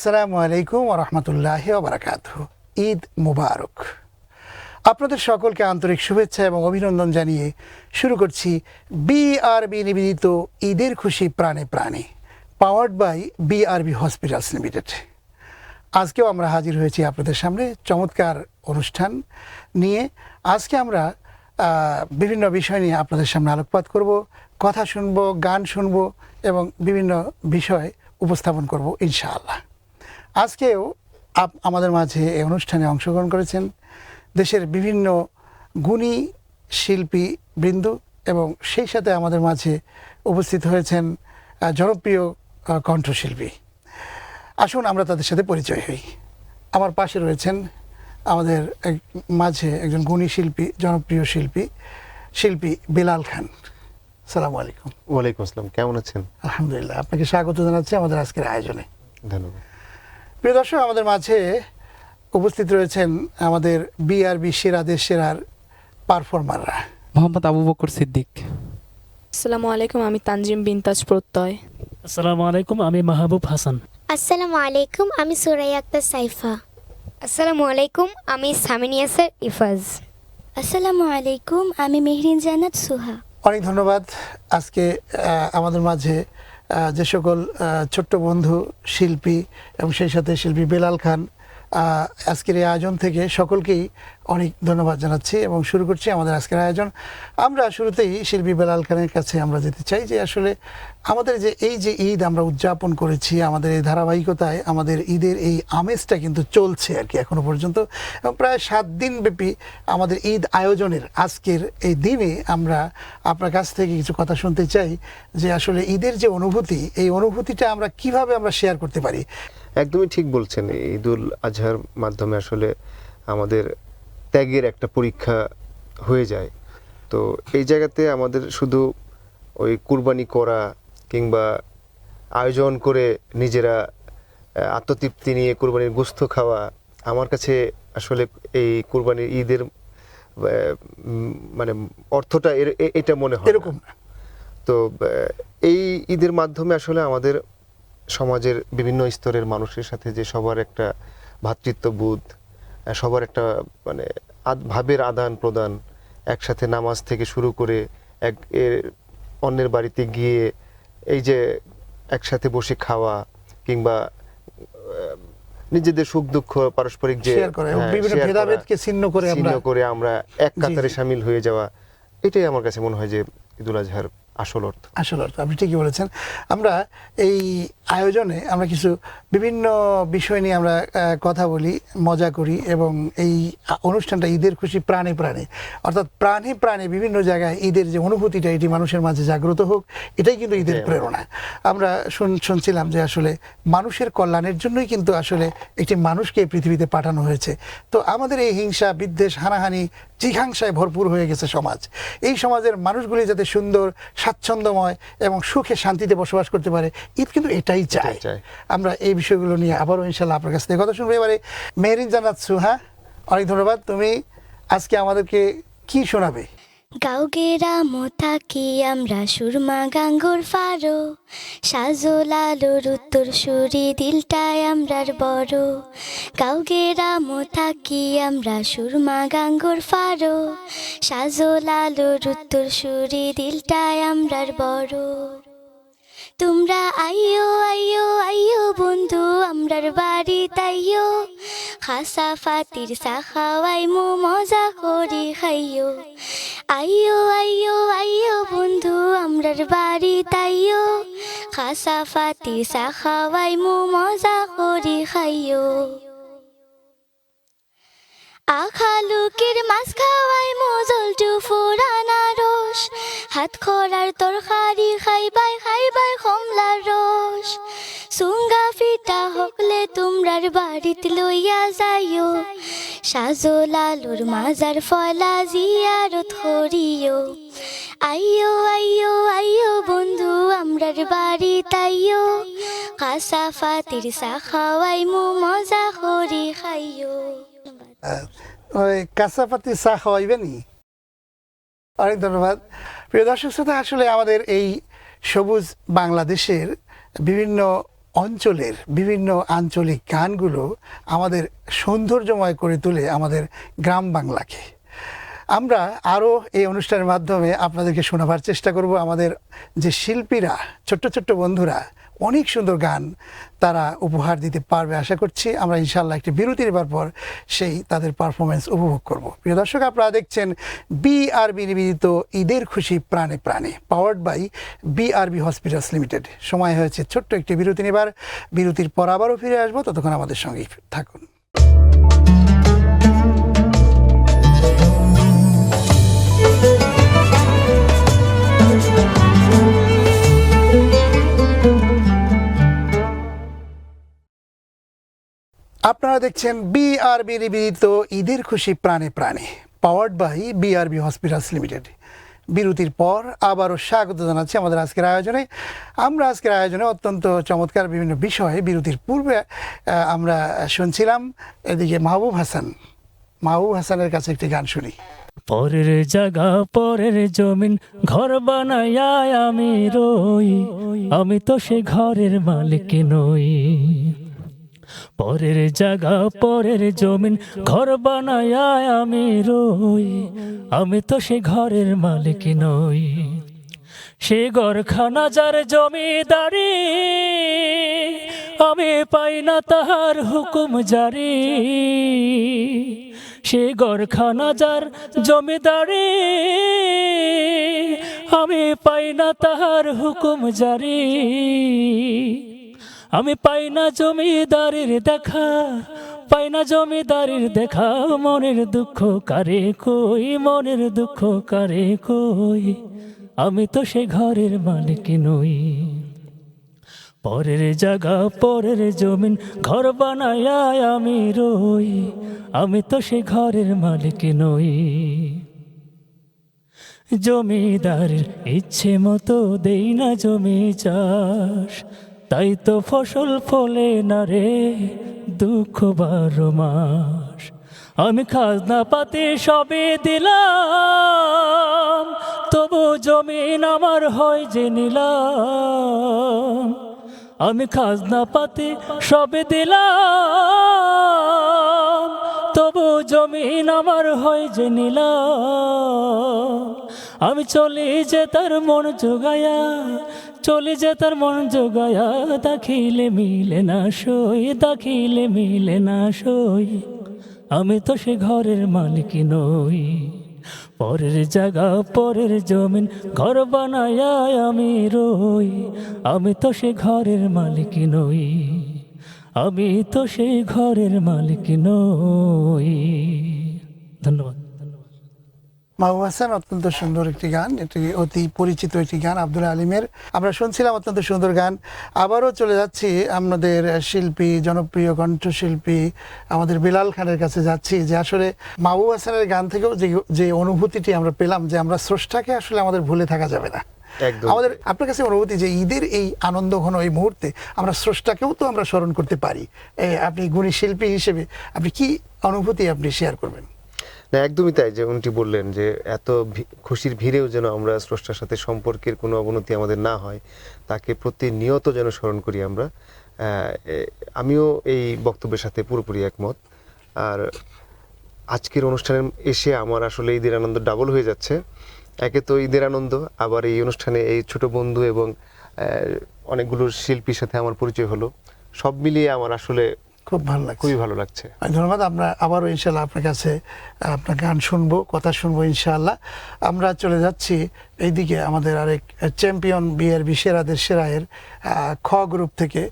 আসসালামু আলাইকুম রহমতুল্লাহ বারাকাত ঈদ মুবারক। আপনাদের সকলকে আন্তরিক শুভেচ্ছা এবং অভিনন্দন জানিয়ে শুরু করছি বি বিআরবি নিবেদিত ঈদের খুশি প্রাণে প্রাণে powered by B BRB hospitals limited আজকেও আমরা হাজির হয়েছি আপনাদের সামনে চমৎকার অনুষ্ঠান নিয়ে। আজকে আমরা বিভিন্ন বিষয় নিয়ে আপনাদের সামনে আলোকপাত করব, কথা শুনব, গান শুনব এবং বিভিন্ন বিষয় উপস্থাপন করব ইনশাআল্লাহ। আজকেও আপ আমাদের মাঝে এই অনুষ্ঠানে অংশগ্রহণ করেছেন দেশের বিভিন্ন গুণী শিল্পী বৃন্দ এবং সেই সাথে আমাদের মাঝে উপস্থিত হয়েছেন জনপ্রিয় কণ্ঠশিল্পী। আসুন আমরা তাদের সাথে পরিচয় হই। আমার পাশে রয়েছেন আমাদের এক মাঝে একজন গুণী শিল্পী জনপ্রিয় শিল্পী শিল্পী বেলাল খান। সালাম আলাইকুম। ওয়ালাইকুম আসসালাম। কেমন আছেন? আলহামদুলিল্লাহ আপনাকে স্বাগত জানাচ্ছি আমাদের আজকের আয়োজনে। ধন্যবাদ। প্রিয় দর্শক আমাদের মাঝে উপস্থিত রয়েছেন আমাদের বিআরবি সেরা দেশ সেরার পারফর্মাররা। মোহাম্মদ আবু বকর সিদ্দিক। আসসালামু আলাইকুম আমি তানজিম বিনতাজ প্রত্যয়। আসসালামু আলাইকুম আমি মাহবুব হাসান। আসসালামু আলাইকুম আমি সুরাই আক্তার সাইফা। আসসালামু আলাইকুম আমি সামিনিয়াসার ইফাজ। আসসালামু আলাইকুম আমি মেহরিন জান্নাত সুহা। অনেক ধন্যবাদ আজকে আমাদের মাঝে যে সকল ছোট্ট বন্ধু শিল্পী এবং সেই সাথে শিল্পী বেলাল খান আজকের এই আয়োজন থেকে সকলকেই অনেক ধন্যবাদ জানাচ্ছি এবং শুরু করছি আমাদের আজকের আয়োজন। আমরা শুরুতেই শিল্পী বেলাল খানের কাছে আমরা যেতে চাই যে আসলে আমাদের যে এই যে ঈদ আমরা উদযাপন করেছি, আমাদের এই ধারাবাহিকতায় আমাদের ঈদের এই আমেজটা কিন্তু চলছে আর কি এখনও পর্যন্ত। এবং প্রায় সাত দিন ব্যাপী আমাদের ঈদ আয়োজনের আজকের এই দিনে আমরা আপনার কাছ থেকে কিছু কথা শুনতে চাই যে আসলে ঈদের যে অনুভূতি, এই অনুভূতিটা আমরা কীভাবে আমরা শেয়ার করতে পারি? একদমই ঠিক বলছেন। ঈদুল আজহার মাধ্যমে আসলে আমাদের ত্যাগের একটা পরীক্ষা হয়ে যায়। তো এই জায়গাতে আমাদের শুধু ওই কুরবানি করা কিংবা আয়োজন করে নিজেরা আত্মতৃপ্তি নিয়ে কুরবানির গোস্ত খাওয়া আমার কাছে আসলে এই কুরবানির ঈদের মানে অর্থটা এর- এটা মনে হয়। এরকম তো এই ঈদের মাধ্যমে আসলে আমাদের সমাজের বিভিন্ন স্তরের মানুষের সাথে যে সবার একটা ভ্রাতৃত্ববোধ সবার একটা মানে আদ- ভাবের আদান প্রদান একসাথে নামাজ থেকে শুরু করে এক অন্যের বাড়িতে গিয়ে এই যে একসাথে বসে খাওয়া কিংবা নিজেদের সুখ দুঃখ পারস্পরিক যে করে হ্যাঁ, বিভিন্ন ভেদাভেদকে ছিন্ন করে আমরা করে আমরা এক কাতারে সামিল হয়ে যাওয়া এটাই আমার কাছে মনে হয় যে ঈদুল আজহার আসল অর্থ। আসল অর্থ আপনি ঠিকই বলেছেন। আমরা এই আয়োজনে আমরা কিছু বিভিন্ন বিষয় নিয়ে আমরা কথা বলি মজা করি এবং এই অনুষ্ঠানটা ঈদের খুশি প্রাণে প্রাণে। অর্থাৎ প্রাণে প্রাণে বিভিন্ন জায়গায় ঈদের যে অনুভূতিটা এটি মানুষের মাঝে জাগ্রত হোক এটাই কিন্তু ঈদের। প্রেরণা। আমরা শুন- শুনছিলাম যে আসলে মানুষের কল্যাণের জন্যই কিন্তু আসলে একটি মানুষকে পৃথিবীতে পাঠানো হয়েছে। তো আমাদের এই হিংসা বিদ্বেষ হানাহানি জিঘাংসায় ভরপুর হয়ে গেছে সমাজ। এই সমাজের মানুষগুলি যাতে সুন্দর স্বাচ্ছন্দ্যময় এবং সুখে শান্তিতে বসবাস করতে পারে। ঈদ কিন্তু এটাই চাই আমরা এই বিষয়গুলো নিয়ে আবারও ইনশাল্লাহ আপনার কাছ থেকে কথা শুনব। এবারে মেহরিন জানাচ্ছু হ্যাঁ? অনেক ধন্যবাদ। তুমি আজকে আমাদেরকে কি শোনাবে? গাউগেরা থাকি আমরা? সুরমা গাঙ্গুর ফারো। সাজো আলোর উত্তর সুরি দিলটায় আমরার বড়। গাউগেরা থাকি আমরা? সুরমা গাঙ্গুর ফারো। সাজো আলোর উত্তর সুরি দিলটায় আমরার বড়। তোমরা আইও আইও আইও বন্ধু, আমরার বাড়ি তাইও হাসা ফাতির চা খাওয়াই মো মজা করি খাইও আইও আইও আইও বন্ধু, আমরার বাড়ি তাইও খাসা ফাতি চা খাওয়াই, মো মজা করি খাইও আখালুকের মাছ খাওয়াই মজলটু ফুরানা রস হাত খরার তরকারি খাইবাই খাইবাই কমলার রস। সুঙ্গা ফিটা হকলে তোমরার বাড়িতে লইয়া যাইও। সাজল আলুর মাজার ফলা জিয়ারত করিও। আইও আইও আইও বন্ধু, আমরার বাড়ি তাইও কাসা ফাতির চা খাওয়াই মো মজা করি খাইও ওই কাঁচাপাতি চা অনেক ধন্যবাদ। প্রিয় দর্শক শ্রোতা, আসলে আমাদের এই সবুজ বাংলাদেশের বিভিন্ন অঞ্চলের বিভিন্ন আঞ্চলিক গানগুলো আমাদের সৌন্দর্যময় করে তোলে আমাদের গ্রাম বাংলাকে। আমরা আরও এই অনুষ্ঠানের মাধ্যমে আপনাদেরকে শোনাবার চেষ্টা করব। আমাদের যে শিল্পীরা, ছোট্ট ছোট্ট বন্ধুরা অনেক সুন্দর গান তারা উপহার দিতে পারবে। আশা করছি আমরা ইনশাল্লাহ একটি বিরতি নেবার পর সেই তাদের পারফরমেন্স উপভোগ করব। প্রিয় দর্শক, আপনারা দেখছেন বি বিআরবি নিবেদিত ঈদের খুশি প্রাণে প্রাণে powered by B BRB hospitals limited সময় হয়েছে ছোট্ট একটি বিরতি নেবার। বিরতির পর আবারও ফিরে আসব, ততক্ষণ আমাদের সঙ্গেই থাকুন। আপনারা দেখছেন বিআরবি নিবেদিত ঈদের খুশি প্রাণে প্রাণে powered by BRB hospitals limited বিরতির পর আবারও স্বাগত জানাচ্ছি আমাদের আজকের আয়োজনে। আমরা আজকের আয়োজনে অত্যন্ত চমৎকার বিভিন্ন বিষয়ে বিরতির পূর্বে আমরা শুনছিলাম এদিকে মাহবুব হাসান। মাহবুব হাসানের কাছে একটি গান শুনি। পরের জায়গা, পরের জমিন, ঘর বানাইয়া আমি রই। আমি তো সে ঘরের মালিক নই। পরের জায়গা, পরের জমিন, ঘর বানাইয়া আমি রই। আমি তো সে ঘরের মালিক নই। সে গরখানা যার জমিদারি, আমি পাই না তাহার হুকুম জারি। সে গরখানা যার জমিদারি, আমি পাই না তাহার হুকুম জারি। আমি পাই না জমিদারির দেখা, পাই না জমিদারির দেখা, মনের দুঃখ কারে কই, মনের দুঃখ কারে কই? আমি তো সে ঘরের মালিক নই। পরের জায়গা, পরের জমিন, ঘর বানাইয়া আমি রই। আমি তো সে ঘরের মালিক নই। জমিদারের ইচ্ছে মতো দেই না জমি চাষ। তাই তো ফসল ফলে না রে দুঃখ বারো মাস। আমি খাজনা পাতে সবে দিলাম, তবু জমিন আমার হয় যে নিলাম। আমি খাজনা পাতে সবে দিলাম জমিন আমার হয় যে নিলাম আমি চলি যে তার মন জোগায়া, চলি যে তার মন জোগায়া, দাখিলে মিলে না সই, দাখিলে মিলে না সই। আমি তো সে ঘরের মালিক নই, পরের জায়গা, পরের জমিন, ঘর বানায়া আমি রই। আমি তো সে ঘরের মালিক নই। আমি তো সে ঘরের মালিক নই। ধন্যবাদ। মাহবুব হাসান, অত্যন্ত সুন্দর একটি গান। এটি অতি পরিচিত একটি গান, আব্দুল আলিমের। আমরা শুনছিলাম অত্যন্ত সুন্দর গান। আবারও চলে যাচ্ছি আমাদের শিল্পী, জনপ্রিয় কণ্ঠশিল্পী, আমাদের বিলাল খানের কাছে যাচ্ছি, যে আসলে মাহবুব হাসানের গান থেকেও যে যে অনুভূতিটি আমরা পেলাম, যে আমরা স্রষ্টাকে আসলে আমাদের ভুলে থাকা যাবে না। আমাদের আপনার কাছে অনুভূতি যে ঈদের এই আনন্দ ঘন এই মুহূর্তে আমরা স্রষ্টাকেও তো আমরা স্মরণ করতে পারি। আপনি গুণী শিল্পী হিসেবে আপনি কি অনুভূতি আপনি শেয়ার করবেন? না একদমই তাই যেমনটি বললেন যে এত খুশির ভিড়েও যেন আমরা স্রষ্টার সাথে সম্পর্কের কোনো অবনতি আমাদের না হয় তাকে প্রতিনিয়ত যেন স্মরণ করি আমরা। আমিও এই বক্তব্যের সাথে পুরোপুরি একমত। আর আজকের অনুষ্ঠানে এসে আমার আসলে ঈদের আনন্দ ডাবল হয়ে যাচ্ছে। একে তো ঈদের আনন্দ আবার এই অনুষ্ঠানে এই ছোট বন্ধু এবং অনেকগুলো শিল্পীর সাথে আমার পরিচয় হলো। সব মিলিয়ে আমার আসলে খুব ভালো লাগছে। খুবই ভালো লাগছে। ধন্যবাদ। আমরা আবারও ইনশাল্লাহ আপনার কাছে আপনার গান শুনব কথা শুনব ইনশাআল্লাহ। আমরা চলে যাচ্ছি এইদিকে আমাদের আরেক চ্যাম্পিয়ন বিয়ের সেরাদের সেরায়ের খ গ্রুপ থেকে।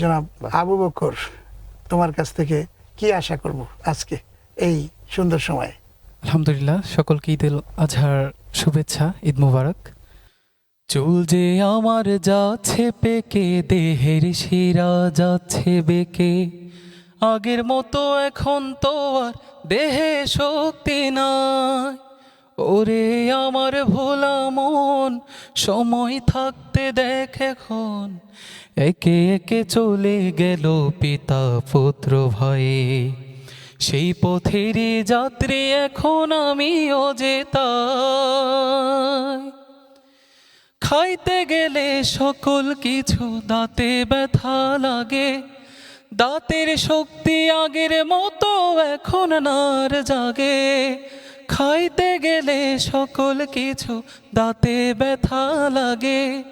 জনাব আবু বকর তোমার কাছ থেকে কি আশা করব আজকে এই সুন্দর সময়? আলহামদুলিল্লাহ সকলকে ঈদ আজহার শুভেচ্ছা, ঈদ মুবারক। চুল যে আমার যাচ্ছে পেকে, দেহের শিরা যাচ্ছে বেকে। আগের মতো এখন তো আর দেহে শক্তি নাই। ওরে আমার ভোলা মন, সময় থাকতে দেখ এখন। একে একে চলে গেল পিতা পুত্র ভয়ে। সেই পথেরই যাত্রী এখন আমিও যেতাই খাইতে গেলে সকল কিছু দাঁতে ব্যথা লাগে। দাঁতের শক্তি আগের মতো এখন নার জাগে। খাইতে গেলে সকল কিছু দাঁতে ব্যথা লাগে।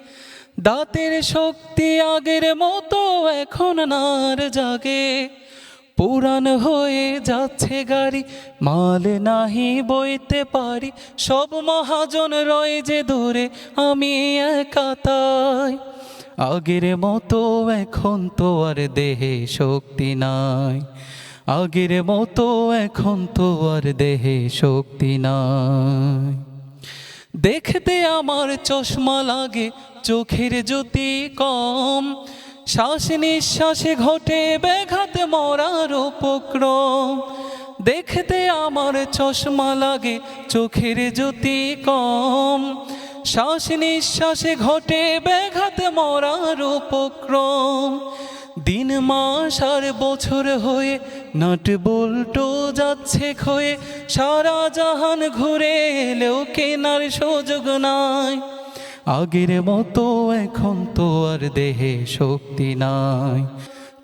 দাঁতের শক্তি আগের মতো এখন নার জাগে। পুরান হয়ে যাচ্ছে গাড়ি, মাল নাহি বইতে পারি, সব মহাজন রয়ে যে দূরে, আমি একা তাই। আগের মতো এখন তো আর দেহে শক্তি নাই। আগের মতো এখন তো আর দেহে শক্তি নাই। দেখতে আমার চশমা লাগে, চোখের জ্যোতি কম। শ্বাস নিঃশ্বাসে ঘটে ব্যাঘাত মরার উপক্রম। দেখতে আমার চশমা লাগে, চোখের জ্যোতি কম। শ্বাস নিঃশ্বাসে ঘটে ব্যাঘাত মরার উপক্রম। দিন মাস আর বছর হয়ে নাট বল্টো যাচ্ছে ক্ষয়ে। সারা জাহান ঘুরে এলেও কেনার সুযোগ নাই। আগের মতো এখন তো আর দেহে শক্তি নাই।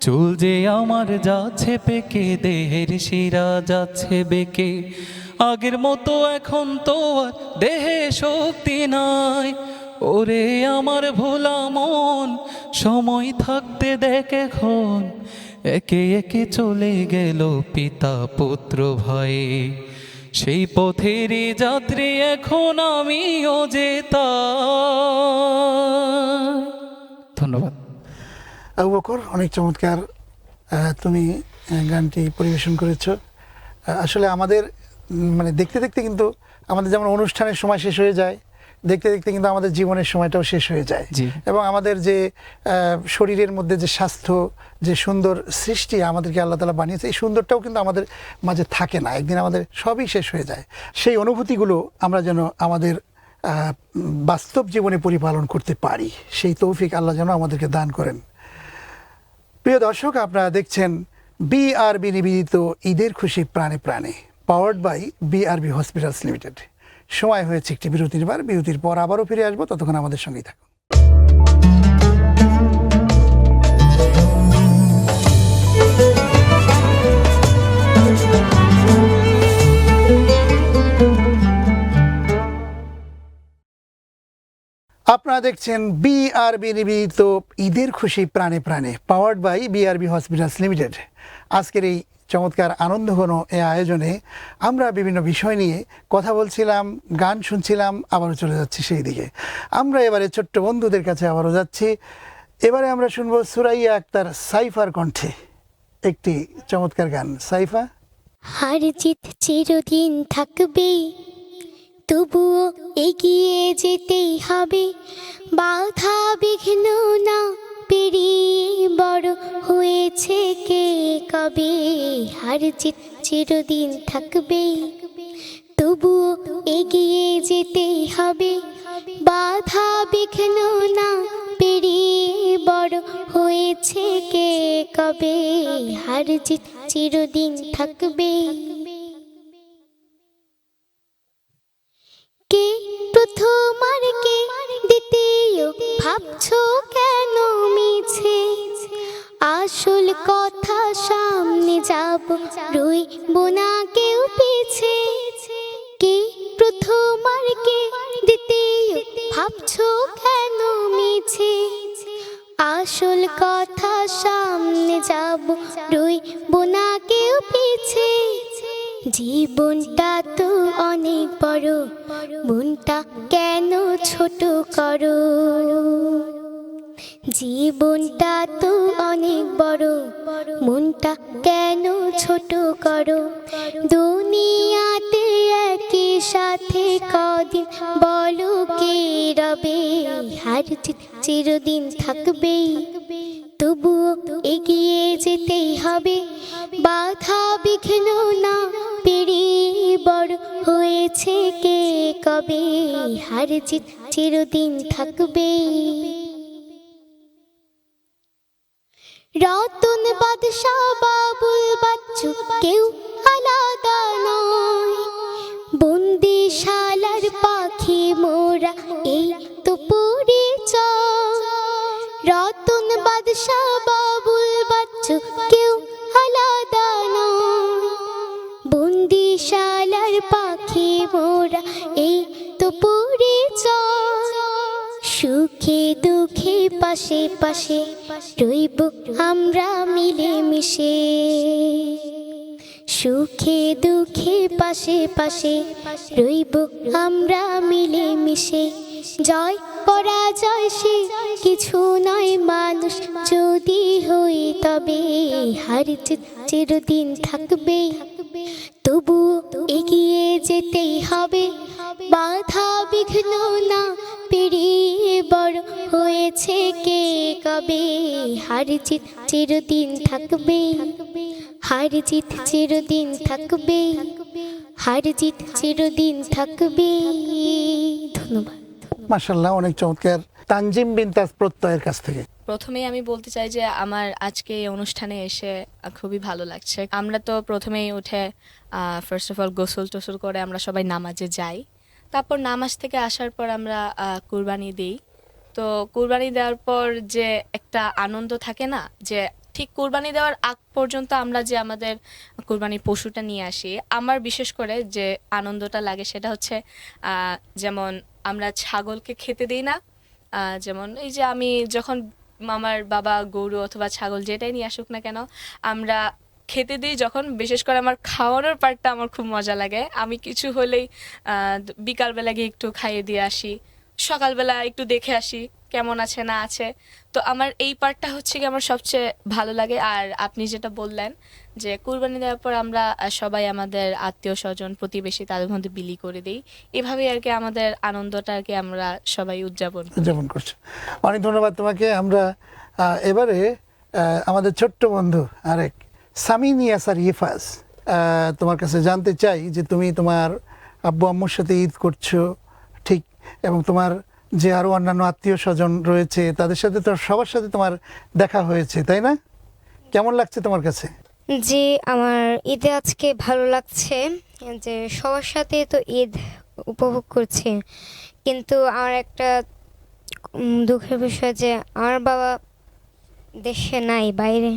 চুল যে আমার যাচ্ছে পেকে, দেহের শিরা যাচ্ছে বেকে, আগের মতো এখন তো আর দেহে শক্তি নাই। ওরে আমার ভোলা মন, সময় থাকতে দেখ এখন, একে একে চলে গেল পিতা পুত্র ভয়ে। সেই পথের যাত্রী এখন আমিও যেতা ধন্যবাদ। আবু বকর, অনেক চমৎকার তুমি গানটি পরিবেশন করেছ। আসলে আমাদের মানে দেখতে দেখতে কিন্তু আমাদের যেমন অনুষ্ঠানের সময় শেষ হয়ে যায় দেখতে দেখতে কিন্তু আমাদের জীবনের সময়টাও শেষ হয়ে যায়। এবং আমাদের যে শরীরের মধ্যে যে স্বাস্থ্য যে সুন্দর সৃষ্টি আমাদেরকে আল্লাহ তালা বানিয়েছে এই সুন্দরটাও কিন্তু আমাদের মাঝে থাকে না। একদিন আমাদের সবই শেষ হয়ে যায়। সেই অনুভূতিগুলো আমরা যেন আমাদের বাস্তব জীবনে পরিপালন করতে পারি। সেই তৌফিক আল্লাহ যেন আমাদেরকে দান করেন। প্রিয় দর্শক আপনারা দেখছেন বি বিআরবি নিবেদিত ঈদের খুশি প্রাণে প্রাণে powered by B BRB hospitals limited সময় হয়েছে একটি বিরতির বার বিরতির পর আবারও ফিরে আসব, ততক্ষণ আমাদের সঙ্গেই থাকুন। আপনারা দেখছেন বিআরবি নিবেদিত ঈদের খুশি প্রাণে প্রাণে powered by BRB hospitals limited আজকের এই চমৎকার আনন্দঘন এ আয়োজনে। আমরা বিভিন্ন বিষয় নিয়ে কথা বলছিলাম, গান শুনছিলাম, আবারও চলে যাচ্ছি সেই দিকে। আমরা এবারে ছোট্ট বন্ধুদের কাছে আবারও যাচ্ছি। এবারে আমরা শুনব সুরাইয়া আক্তার সাইফার কণ্ঠে একটি চমৎকার গান। সাইফা? হার জিত চিরদিন থাকবে, তবুও এগিয়ে যেতেই হবে। বাধা বিঘ্ন না পেরিয়ে বড় হয়েছে কে কবে? হার জিত চিরদিন থাকবে। তবুও এগিয়ে যেতেই হবে। বাধা বিঘ্ন না পেরিয়ে বড় হয়েছে কে কবে? হার জিত চিরদিন থাকবে। কে প্রথম আর কে দ্বিতীয়? ভাবছ কেন মিছে? আসল কথা সামনে যাব। রই বোনা কেউ পিছে। কে প্রথম আর কে দ্বিতীয়, ভাবছ কেন মিছে? আসল কথা সামনে যাব। রই বোনা কেউ পিছে। জীবনটা তো অনেক বড়। মনটা কেন ছোট করো? জীবনটা তো অনেক বড়, মনটা কেন ছোট করো? দুনিয়াতে একই সাথে কদিন বলো কে রবে? হার চিরদিন থাকবেই, তবুও এগিয়ে যেতেই হবে। বাধা বিঘ্ন না পেরিয়ে বড় হয়েছে কে কবে? হার চিরদিন থাকবে রতন বাদশাহ বাবুল বাচ্চু কেউ আলাদা নয়। বন্দিশালার পাখি মোরা এই তো পরিচয়। রতন বাদশাহ বাবুল বাচ্চু কেউ আলাদা নয়। বন্দিশালার পাখি মোরা এই তো পরিচয়। সুখে দু পাশে পাশে রইব আমরা মিলে মিশে সুখে দুঃখে পাশে পাশে রইব আমরা মিলে মিশে জয় পরাজয় সে কিছু নয় মানুষ, যদি হই তবে হার চিরদিন থাকবে তবু এগিয়ে যেতেই হবে। বাধা বিঘ্ন না পেরিয়ে বড় হয়েছে কে কবে? হার জিত চিরদিন থাকবে। হার জিত চিরদিন থাকবে। হার জিত চিরদিন থাকবে। ধন্যবাদ। মাসাল্লাহ অনেক চমৎকার। তানজিম বিনতাজ প্রত্যয়ের কাছ থেকে। প্রথমেই আমি বলতে চাই যে আমার আজকে এই অনুষ্ঠানে এসে খুবই ভালো লাগছে। আমরা তো প্রথমেই উঠে ফার্স্ট অফ অল গোসল টোসল করে আমরা সবাই নামাজে যাই। তারপর নামাজ থেকে আসার পর আমরা কুরবানি দিই। তো কুরবানি দেওয়ার পর যে একটা আনন্দ থাকে না, যে ঠিক কুরবানি দেওয়ার আগ পর্যন্ত আমরা যে আমাদের কুরবানির পশুটা নিয়ে আসি, আমার বিশেষ করে যে আনন্দটা লাগে সেটা হচ্ছে যেমন আমরা ছাগলকে খেতে দিই না যেমন এই যে আমি যখন আমার বাবা, গরু অথবা ছাগল যেটাই নিয়ে আসুক না কেন, আমরা খেতে দিই যখন, বিশেষ করে আমার খাওয়ানোর পার্টটা আমার খুব মজা লাগে। আমি কিছু হলেই বিকালবেলা গিয়ে একটু খাইয়ে দিয়ে আসি, সকালবেলা একটু দেখে আসি। কেমন আছে, না আছে। তো আমার এই পার্টটা হচ্ছে কি আমার সবচেয়ে ভালো লাগে। আর আপনি যেটা বললেন যে কুরবানি দেওয়ার পর আমরা সবাই আমাদের আত্মীয় স্বজন, প্রতিবেশী তাদের মধ্যে বিলি করে দিই। এভাবেই আর কি আমাদের আনন্দটা আর কি আমরা সবাই উদযাপন উদযাপন করছ। অনেক ধন্যবাদ তোমাকে। আমরা এবারে আমাদের ছোট্ট বন্ধু আরেক, সামিন ইয়াসার ইফাজ তোমার কাছে জানতে চাই যে তুমি তোমার আব্বু আম্মুর সাথে ঈদ করছ, ঠিক? এবং তোমার যে আরও অন্যান্য আত্মীয় স্বজন রয়েছে তাদের সাথে তো সবার সাথে তোমার দেখা হয়েছে তাই না? কেমন লাগছে তোমার কাছে? জি আমার ঈদে আজকে ভালো লাগছে যে সবার সাথে তো ঈদ উপভোগ করছি। কিন্তু আমার একটা দুঃখের বিষয় যে আমার বাবা দেশে নাই বাইরে।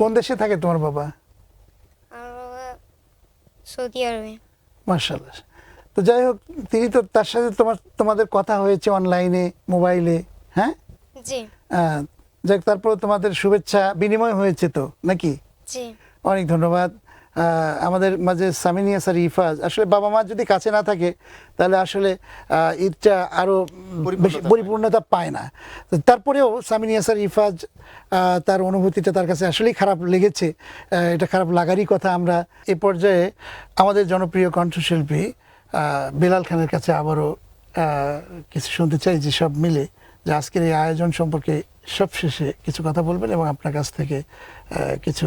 কোন দেশে থাকে তোমার বাবা? আমার বাবা সৌদি আরবে। মার্শাল্লাহ তো যাই হোক তিনি তো তার সাথে তোমার তোমাদের কথা হয়েছে অনলাইনে মোবাইলে হ্যাঁ? জি। যাক তারপর তোমাদের শুভেচ্ছা বিনিময় হয়েছে তো নাকি? জি। অনেক ধন্যবাদ। আমাদের মাঝে সামিনিয়া স্যার ইফাজ আসলে বাবা মা যদি কাছে না থাকে তাহলে আসলে ঈদটা আরও বেশি পরিপূর্ণতা পায় না। তারপরেও সামিনিয়া স্যার ইফাজ তার অনুভূতিটা তার কাছে আসলেই খারাপ লেগেছে। এটা খারাপ লাগারই কথা আমরা এ পর্যায়ে আমাদের জনপ্রিয় কণ্ঠশিল্পী বেলাল খানের কাছে আবারও কিছু শুনতে চাই যে সব মিলে যে আজকের এই আয়োজন সম্পর্কে সবশেষে কিছু কথা বলবেন এবং আপনার কাছ থেকে কিছু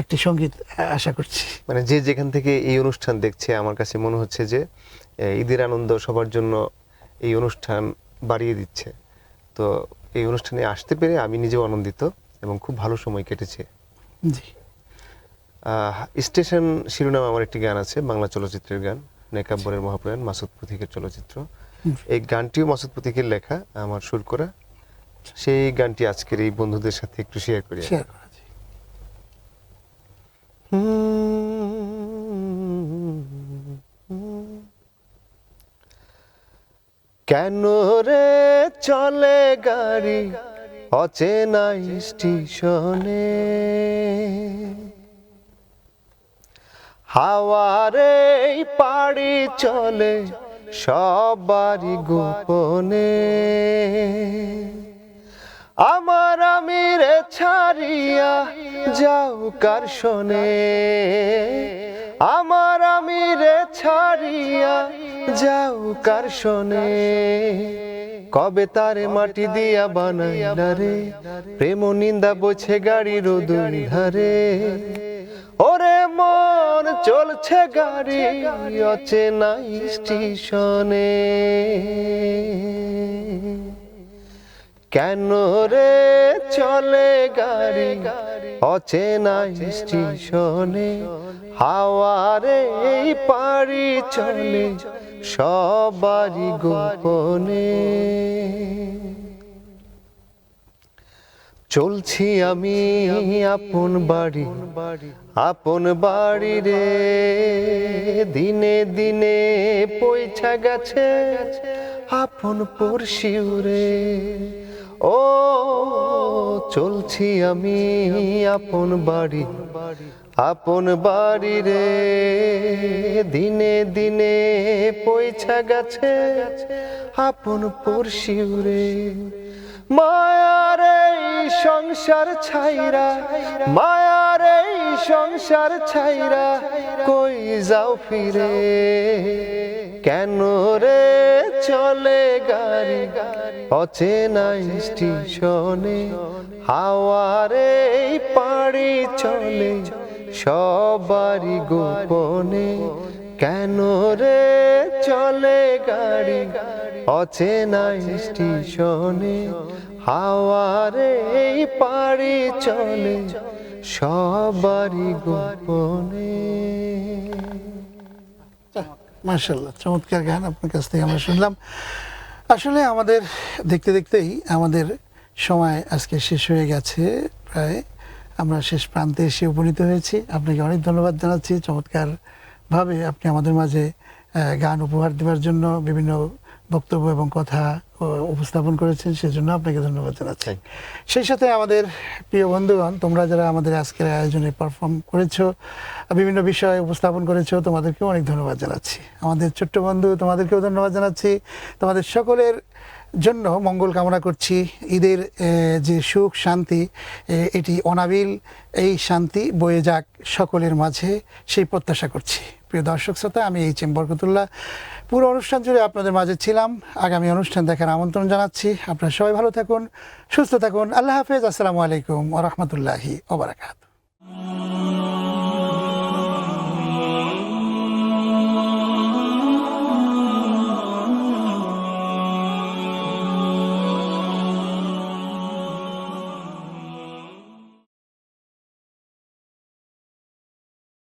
একটি সংগীত আশা করছি। মানে যে যেখান থেকে এই অনুষ্ঠান দেখছে আমার কাছে মনে হচ্ছে যে ঈদের আনন্দ সবার জন্য এই অনুষ্ঠান বাড়িয়ে দিচ্ছে। তো এই অনুষ্ঠানে আসতে পেরে আমি নিজেও আনন্দিত এবং খুব ভালো সময় কেটেছে। জি। স্টেশন শিরোনাম আমার একটি গান আছে বাংলা চলচ্চিত্রের গান। নেকাব্বরের মহাপ্রয়াণ মাসুদ প্রতীকের চলচ্চিত্র। এই গানটিও মাসুদ প্রতীকের লেখা আমার সুর করা। সেই গানটি আজকের এই বন্ধুদের সাথে একটু শেয়ার করি। কেন রে চলে গাড়ি অচেনা স্টেশনে? হাওয়ারে পাড়ি চলে, সবারই গোপনে। আমার আমিরে ছাড়িয়া যাও কার শোনে। আমার আমিরে ছাড়িয়া যাও কার শোনে। কবে তারে মাটি দিয়া বানাইলা রে? প্রেম নিন্দা বইছে গাড়ির দুই ধারে। ওরে মন চলছে গাড়ি অচেনা স্টেশনে। কেন রে চলে গাড়ি অচেনা স্টেশনে? হাওয়ারে এই পাড়ি চলে সবারই গোপনে। চলছি আমি আপন বাড়ি। আপন বাড়ি রে, দিনে দিনে পয়সা গেছে। আপন পড়শিও রে, ও চলছি আমি আপন বাড়ি। আপন বাড়ি রে, দিনে দিনে পয়সা গেছে। আপন পড়শিও রে মায়ার এই সংসার ছাইরা, মায়ার এই সংসার ছাইরা কই যাও ফিরে? কেন রে চলে গাড়ি? অচেনা স্টেশনে হাওয়ারে এই পাড়ি চলে, সবারই গোপনে কেন রে চলে গাড়ি? অচেনা স্টেশনে হাওয়ারে এই পাড়ি চলে, সবারই গোপনে। মার্শাল্লাহ চমৎকার গান আপনার কাছ থেকে আমরা শুনলাম। আসলে আমাদের দেখতে দেখতেই আমাদের সময় আজকে শেষ হয়ে গেছে, প্রায় আমরা শেষ প্রান্তে এসে উপনীত হয়েছি। আপনাকে অনেক ধন্যবাদ জানাচ্ছি, চমৎকার ভাবে আপনি আমাদের মাঝে গান উপহার দেওয়ার জন্য বিভিন্ন বক্তব্য এবং কথা উপস্থাপন করেছেন সেজন্য আপনাকে ধন্যবাদ জানাচ্ছি। সেই সাথে আমাদের প্রিয় বন্ধুগণ তোমরা যারা আমাদের আজকের আয়োজনে পারফর্ম করেছ বিভিন্ন বিষয়ে উপস্থাপন করেছ তোমাদেরকেও অনেক ধন্যবাদ জানাচ্ছি। আমাদের ছোট্ট বন্ধু তোমাদেরকেও ধন্যবাদ জানাচ্ছি। তোমাদের সকলের জন্য মঙ্গল কামনা করছি। ঈদের যে সুখ শান্তি এটি অনাবিল এই শান্তি বয়ে যাক সকলের মাঝে সেই প্রত্যাশা করছি। প্রিয় দর্শক শ্রোতা, আমি এইচ এম বরকতুল্লাহ পুরো অনুষ্ঠান জুড়ে আপনাদের মাঝে ছিলাম। আগামী অনুষ্ঠান দেখার আমন্ত্রণ জানাচ্ছি। আপনারা সবাই ভালো থাকুন, সুস্থ থাকুন। আল্লাহ হাফেজ। আসসালামু আলাইকুম ও রহমতুল্লাহি ওবরাকাত